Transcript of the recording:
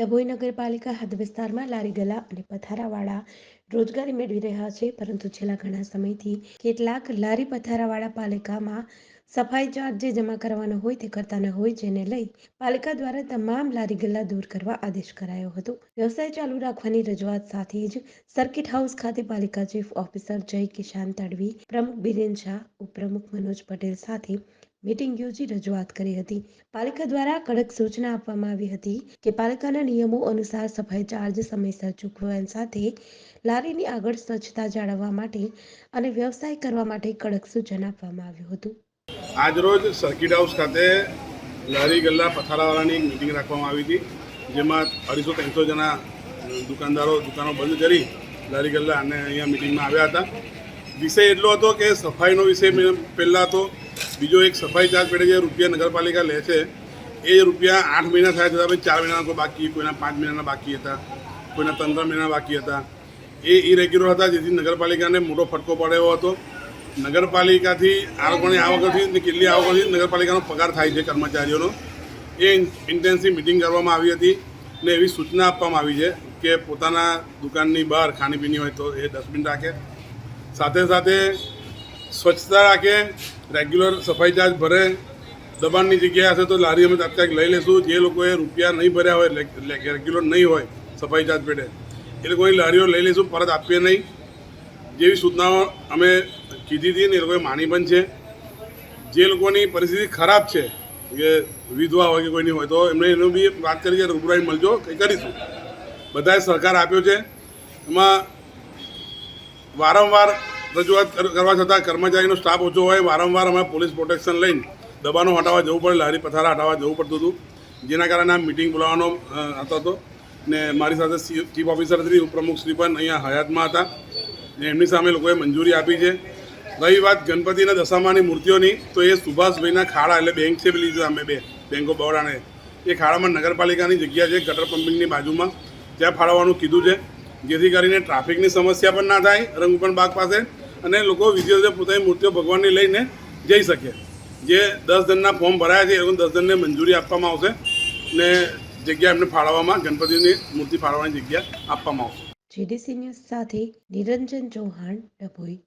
ડભોઈ નગરપાલિકા હદ વિસ્તારમાં લારી ગલા અને પથારાવાળા રોજગારી મેળવી રહ્યા છે, પરંતુ છેલ્લા ઘણા સમયથી કેટલાક લારી પથારાવાળા પાલિકામાં સફાઈ ચાર્જ જે જમા કરવાનો હોય તે કરતા ન હોય, જેને લઈ પાલિકા દ્વારા તમામ લારી ગલ્લા દૂર કરવા આદેશ કરાયો હતો. વ્યવસાય ચાલુ રાખવાની રજૂઆત સાથે જ સર્કિટ હાઉસ ખાતે પાલિકા ચીફ ઓફિસર જય કિશાન તડવી, પ્રમુખ બિરેન શાહ, ઉપપ્રમુખ મનોજ પટેલ સાથે મીટિંગ યોજી રજૂઆત કરી હતી. પાલિકા દ્વારા કડક સૂચના આપવામાં આવી હતી કે પાલિકાના નિયમો અનુસાર સફાઈ ચાર્જ સમયસર ચૂકવવા સાથે લારીની આગળ સ્વચ્છતા જાળવવા માટે અને વ્યવસાય કરવા માટે કડક સૂચન આપવામાં આવ્યું હતું. આજરોજ સર્કિટ હાઉસ ખાતે લારી ગલ્લા પથારાવાળાની મિટિંગ રાખવામાં આવી હતી, જેમાં અઢીસો ત્રણસો જણા દુકાનદારો, દુકાનો બંધ કરી લારી ગલ્લા અને અહીંયા મિટિંગમાં આવ્યા હતા. વિષય એટલો હતો કે સફાઈનો વિષય પહેલાં તો બીજો એક સફાઈ ચાર્જ પેટે જે રૂપિયા નગરપાલિકા લે છે, એ રૂપિયા આઠ મહિના થયા હતા પછી ચાર મહિનાના કોઈ બાકી, કોઈના પાંચ મહિનાના બાકી હતા, કોઈના ત્રણ ત્રણ મહિના બાકી હતા. એ ઇરેગ્યુલર હતા, જેથી નગરપાલિકાને મોટો ફટકો પડ્યો હતો. નગરપાલિકાથી આ લોકોની આવકથી કેટલી આવકથી નગરપાલિકાનો પગાર થાય છે કર્મચારીઓનો. એ ઇન્ટેન્સિવ મિટિંગ કરવામાં આવી હતી ને એવી સૂચના આપવામાં આવી છે કે પોતાના દુકાનની બહાર ખાણીપીણી હોય તો એ ડસ્ટબિન રાખે. સાથે સાથે સ્વચ્છતા રાખે રેગ્યુલર સફાઈ ચાર્જ ભરે, દબાણની જગ્યાએ હશે તો લારી અમે તાત્કાલિક લઈ લઈશું જે લોકોએ રૂપિયા નહીં ભર્યા હોય રેગ્યુલર નહીં હોય સફાઈ ચાર્જ પેટે, એ લોકોની લારીઓ લઈ લઈશું પરત આપીએ નહીં. જેવી સૂચનાઓ અમે કીધી હતી ને એ લોકોએ માની પણ છે. જે લોકોની પરિસ્થિતિ ખરાબ છે, કે વિધવા હોય કે કોઈની હોય, તો એમને એનું બી વાત કરી કે રૂબરાઈ મળજો, કંઈ કરીશું. બધાએ સહકાર આપ્યો છે. એમાં વારંવાર રજૂઆત કર- કરવા છતાં કર્મચારીનો સ્ટાફ ઓછો હોય, વારંવાર અમે પોલીસ પ્રોટેક્શન લઈને દબાણો હટાવવા જવું પડે, લારી પથારા હટાવવા જવું પડતું હતું. જેના કારણે આ મિટિંગ બોલાવવાનો હતો હતો ને મારી સાથે ચીફ ઓફિસર શ્રી ઉપપ્રમુખ શ્રી પણ અહીંયા હયાતમાં હતા. ને એમની સામે લોકોએ મંજૂરી આપી છે. રહી વાત ગણપતિના દશામાની મૂર્તિઓની, તો એ સુભાષભાઈના ખાડા, એટલે બેંક છે પેલી અમે બે બેંક ઓફ બરોડાને એ ખાડામાં નગરપાલિકાની જગ્યા છે, ગટર પમ્પિંગની બાજુમાં. ત્યાં ફાળવવાનું કીધું છે. જેથી કરીને ટ્રાફિકની સમસ્યા પણ ના થાય રંગપણ બાગ પાસે. અને લોકો વિદ્યાર્થીઓ પોતાની મૂર્તિઓ ભગવાનની લઈને જઈ શકે. જે દસ જણના ફોર્મ ભરાયા છે, એ લોકો દસ જણને મંજૂરી આપવામાં આવશે ને જગ્યા એમને ફાળવવામાં, ગણપતિની મૂર્તિ ફાળવવાની જગ્યા આપવામાં આવશે. જીડીસી ન્યૂઝ સાથે નિરંજન ચૌહાણ, ડભોઈ.